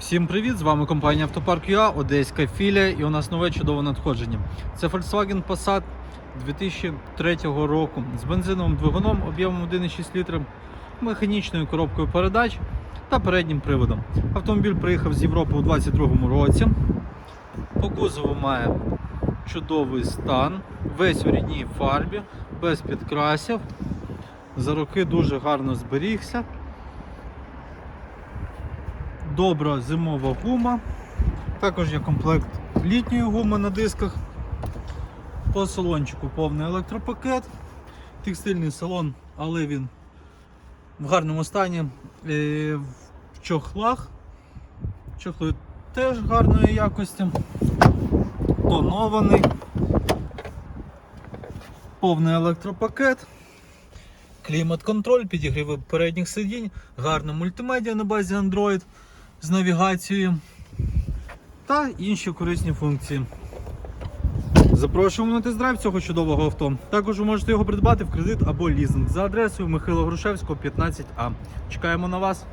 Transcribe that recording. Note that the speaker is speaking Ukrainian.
Всім привіт! З вами компанія Автопарк ЮА, Одеська філія, і у нас нове чудове надходження. Це Volkswagen Passat 2003 року з бензиновим двигуном об'ємом 1,6 літрів, механічною коробкою передач та переднім приводом. Автомобіль приїхав з Європи у 2022 році. По кузову має чудовий стан, весь у рідній фарбі, без підкрасів. За роки дуже гарно зберігся добра зимова гума. Також є комплект літньої гуми на дисках. По салончику повний електропакет, текстильний салон, але він в гарному стані. Е, В чохлах. Чохли теж гарної якості. Тонований. Повний електропакет. Клімат-контроль, підігріви передніх сидінь, гарна мультимедіа на базі Android з навігацією та інші корисні функції. Запрошуємо на тест-драйв цього чудового авто. Також ви можете його придбати в кредит або лізинг за адресою Михайло Грушевського, 15А. Чекаємо на вас.